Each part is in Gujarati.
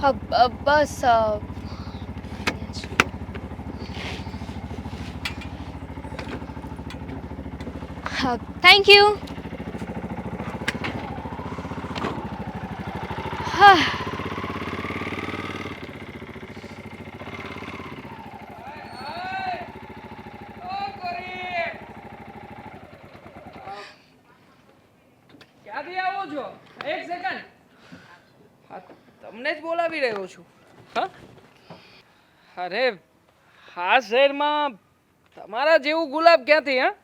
બસ થેન્ક યુ હા. ક્યાંથી આવો છો? એક સેકન્ડ તમને જ બોલાવી રહ્યો છું. હા? અરે આ શહેરમાં તમારા જેવું ગુલાબ ક્યાંથી હા?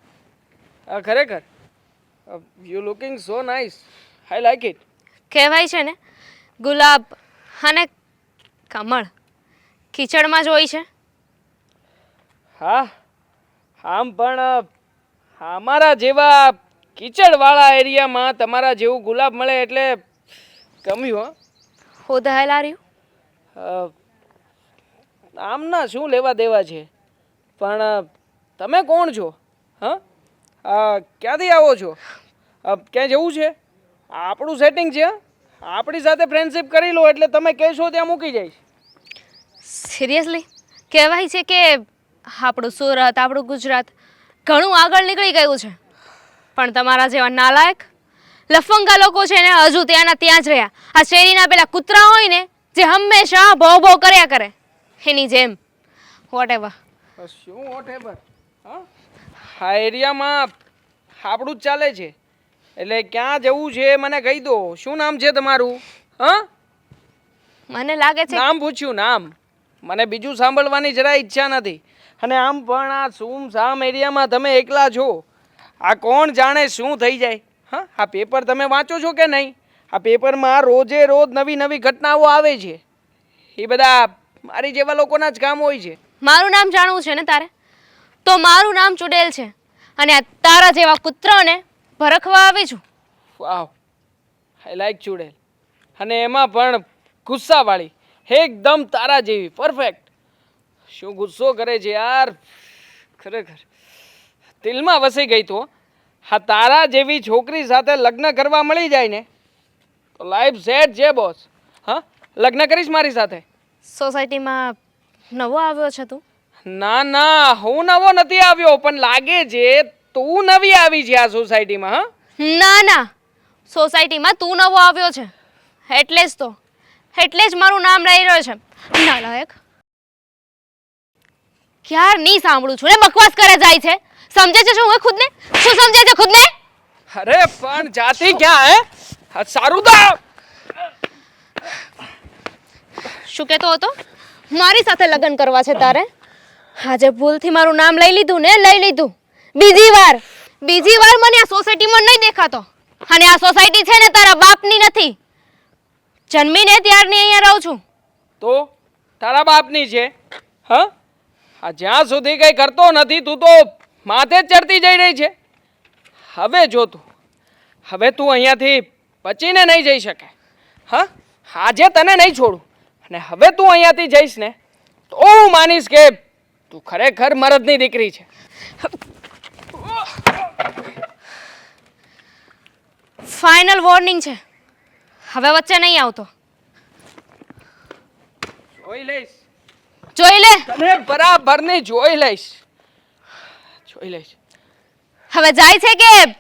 હા ખરેખર you looking so nice I like it કહેવાય છે ને ગુલાબ અને કમળ કિચડમાં જ હોય છે. હા આમ પણ અમારા જેવા કીચડવાળા એરિયામાં તમારા જેવું ગુલાબ મળે એટલે ગમ્યું હો? હો ધ હેલ આર યુ આમના શું લેવા દેવા છે? પણ તમે કોણ છો? હા? ક્યાંથી આવો છો? ક્યાં જવું છે? આપણું સેટિંગ છે? આપણી સાથે ફ્રેન્ડશિપ કરી લો એટલે તમે કહેશો ત્યાં મૂકી જઈશ. સિરિયસલી કહેવાય છે કે આપણું સુરત આપણું ગુજરાત ઘણું આગળ નીકળી ગયું છે. પણ તમારા જેવા નાલાયક લફંગા લોકો છે ને હજુ ત્યાંના ત્યાં જ રહ્યા. આ શેરીના પેલા કૂતરા હોય ને જે હંમેશા ભો ભો કર્યા કરે. એની જેમ. વોટ એવર શું વોટ એવર હા એરિયામાં આપણું જ ચાલે છે. એટલે ક્યાં જવું છે મને કહી દો. શું નામ છે તમારું? હા? મને લાગે છે નામ પૂછ્યું નામ. મને બીજું સાંભળવાની જરા ઈચ્છા નથી. અને આમ પણ આ સુમ સામ એરિયામાં તમે એકલા છો. આ કોણ જાણે શું થઈ જાય? હા આ પેપર તમે વાંચો છો કે નહીં? આ પેપરમાં રોજે રોજ નવી નવી ઘટનાઓ આવે છે. એ બધા મારી જેવા લોકોના જ કામ હોય છે. મારું નામ જાણવું છે ને તારે? તો મારું નામ ચુડેલ છે. અને આ તારા જેવા કૂતરાને ભરખવા આવી છું. વાવ. આઈ લાઈક ચૂડેલ. અને એમાં પણ ગુસ્સાવાળી. એકદમ તારા જેવી. પરફેક્ટ શું ગુસ્સો કરે છે યાર? ખરેખર. દિલમાં વસી ગઈ તો હા તારા જેવી છોકરી સાથે લગ્ન કરવા મળી જાય ને તો લાઈફ સેટ છે બોસ હા? લગ્ન કરીશ મારી સાથે? સોસાયટીમાં નવો આવ્યો છે તું? ના ના હું નવો નથી આવ્યો પણ લાગે છે તું નવી આવી છે આ સોસાયટીમાં હા? ના ના સોસાયટીમાં તું નવો આવ્યો છે. એટલે જ તો એટલે જ મારું નામ રહી રહ્યો છે. નાલાયક ક્યાર નહીં સાંભળું છું ને બકવાસ કરે જાય છે. સમજે છે શું હવે ખુદને? શું સમજે છે ખુદને? અરે પણ જાતિ ક્યાં હે? હા, સારું તો શું કહેતો હતો? મારી સાથે લગ્ન કરવા છે તારે? આજે ભૂલથી મારું નામ લઈ લીધું ને લઈ લીધું. બીજી વાર. બીજી વાર મને આ સોસાયટીમાં નહીં દેખાતો. અને આ સોસાયટી છે ને તારા બાપની નથી. જન્મીને ત્યારની અહીંયા રહું છું. તો? તારા બાપની છે? હા? આ જ્યાં સુધી કંઈ કરતો નથી તું તો માથે જ ચડતી જઈ રહી છે. હવે જો તું હવે તું અહીંયાથી બચીને નહીં જઈ શકે. હા આજે તને નહીં છોડું. અને હવે તું અહીંયાથી જઈશ ને તો હું માનીશ કે તું ખરેખર મરદની દીકરી છે. ફાઇનલ વોર્નિંગ છે. હવે વચ્ચે નહીં આવતો. જોઈ લઈશ. જોઈ લે. તને બરાબરની જોઈ લઈશ. જોઈ લઈશ. હવે જાય છે કે